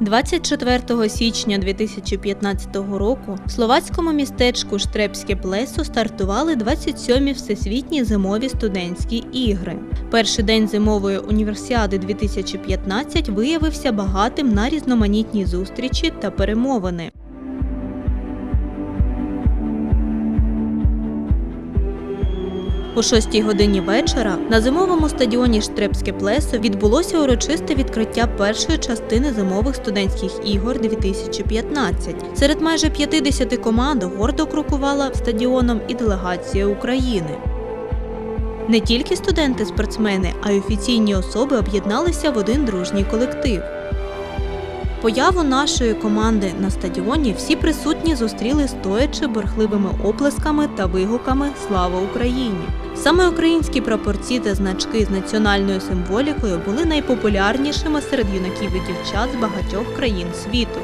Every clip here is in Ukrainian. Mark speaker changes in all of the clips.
Speaker 1: 24 січня 2015 року в словацькому містечку Штрепське плесо стартували 27-мі всесвітні зимові студентські ігри. Перший день зимової універсіади 2015 виявився багатим на різноманітні зустрічі та перемовини. О 6 годині вечора на зимовому стадіоні Штрепське плесо відбулося урочисте відкриття першої частини зимових студентських ігор 2015. Серед майже 50 команд гордо крокувала стадіоном і делегація України. Не тільки студенти-спортсмени, а й офіційні особи об'єдналися в один дружній колектив. Появу нашої команди на стадіоні всі присутні зустріли стоячи борхливими оплесками та вигуками Слава Україні! Саме українські прапорці та значки з національною символікою були найпопулярнішими серед юнаків і дівчат з багатьох країн світу.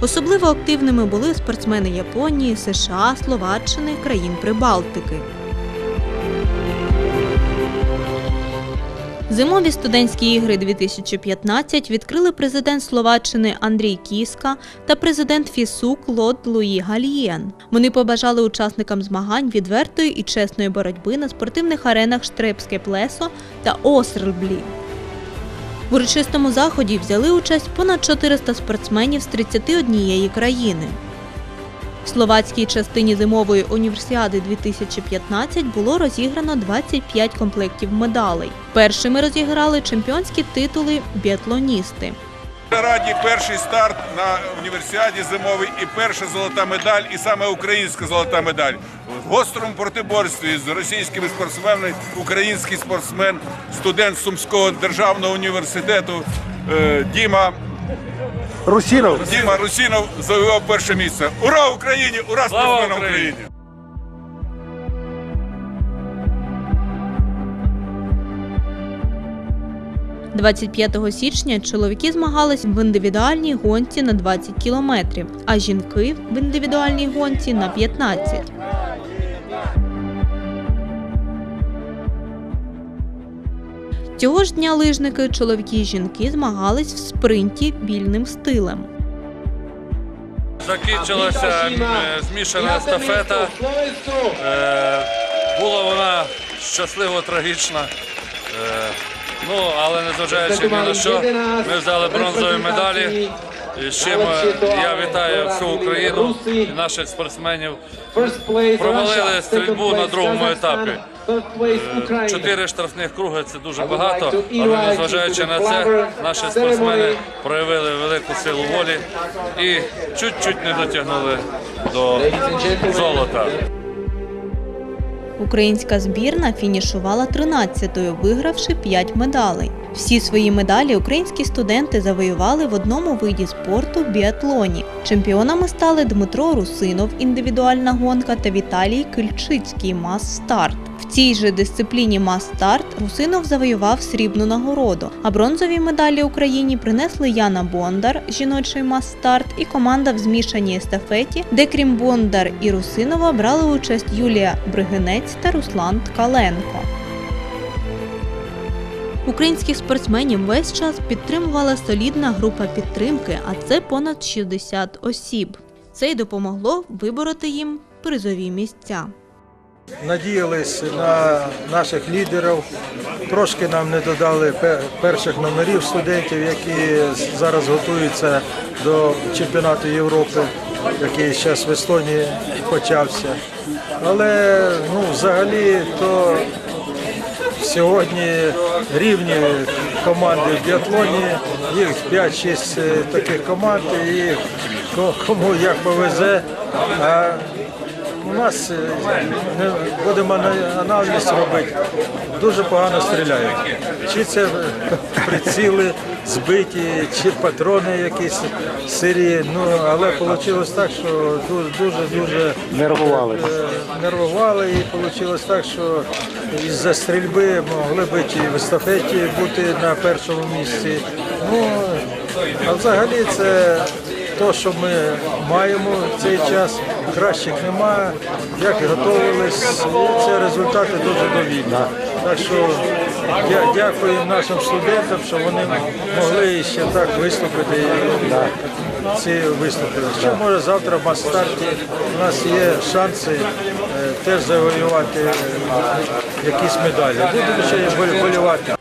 Speaker 1: Особливо активними були спортсмени Японії, США, Словаччини, країн Прибалтики. Зимові студентські ігри 2015 відкрили президент Словаччини Андрій Кіска та президент ФІСУ Клод Луї Гальєн. Вони побажали учасникам змагань відвертої і чесної боротьби на спортивних аренах Штрепське плесо та Осрлблі. В урочистому заході взяли участь понад 400 спортсменів з 31 країни. Словацькій частині зимової універсіади 2015 було розіграно 25 комплектів медалей. Першими розіграли чемпіонські титули біатлоністи.
Speaker 2: Раді перший старт на універсіаді зимовий і перша золота медаль, і саме українська золота медаль. В гострому протиборстві з російськими спортсменами український спортсмен, студент Сумського державного університету е, Діма,
Speaker 3: Русінов.
Speaker 2: Діма Русінов завоював перше місце. Ура Україні! Ура спортсменам
Speaker 4: Україні!
Speaker 2: України!
Speaker 1: 25 січня чоловіки змагались в індивідуальній гонці на 20 кілометрів, а жінки в індивідуальній гонці на 15. Цього ж дня лижники, чоловіки і жінки змагались в спринті вільним стилем.
Speaker 4: Закінчилася м, змішана естафета. Е, Була вона щасливо трагічна. Е, Ну, але незважаючи ні на що, ми взяли бронзові медалі. І з чим е, я вітаю всю Україну і наших спортсменів.
Speaker 5: Провалили стрільбу на другому етапі.
Speaker 4: Чотири штрафних круги це дуже багато, але незважаючи на це, наші спортсмени проявили велику силу волі і чуть-чуть не дотягнули до золота.
Speaker 1: Українська збірна фінішувала 13-ю, вигравши 5 медалей. Всі свої медалі українські студенти завоювали в одному виді спорту біатлоні. Чемпіонами стали Дмитро Русинов, індивідуальна гонка та Віталій Кильчицький мас-старт. В цій же дисципліні мас-старт Русинов завоював срібну нагороду, а бронзові медалі Україні принесли Яна Бондар, жіночий мас-старт, і команда в змішаній естафеті, де крім Бондар і Русинова брали участь Юлія Бригинець та Руслан Ткаленко. Українських спортсменів весь час підтримувала солідна група підтримки, а це понад 60 осіб. Це й допомогло вибороти їм призові місця.
Speaker 3: Надіялись на наших лідерів. Трошки нам не додали перших номерів студентів, які зараз готуються до чемпіонату Європи, який зараз в Естонії почався. Але ну, взагалі то сьогодні рівні команди в біатлоні, їх 5-6 е, таких команд, і кому як повезе. А нас е, не будемо ана- аналіз робити. Дуже погано стріляють. Чи це приціли збиті, чи патрони якісь сирі. Ну але вийшло так, що дуже дуже
Speaker 6: Нервували.
Speaker 3: е, нервували і вийшло так, що із-за стрільби могли б і в естафеті бути на першому місці. Ну а взагалі це те, що ми маємо в цей час. Кращих немає. Як готувалися, це результати дуже довільні. Так що дя- дякуємо нашим студентам, що вони могли ще так виступити. і Ці виступили. Ще може завтра в мас-старті у нас є шанси е, теж завоювати е, якісь медалі. Будемо ще й болювати.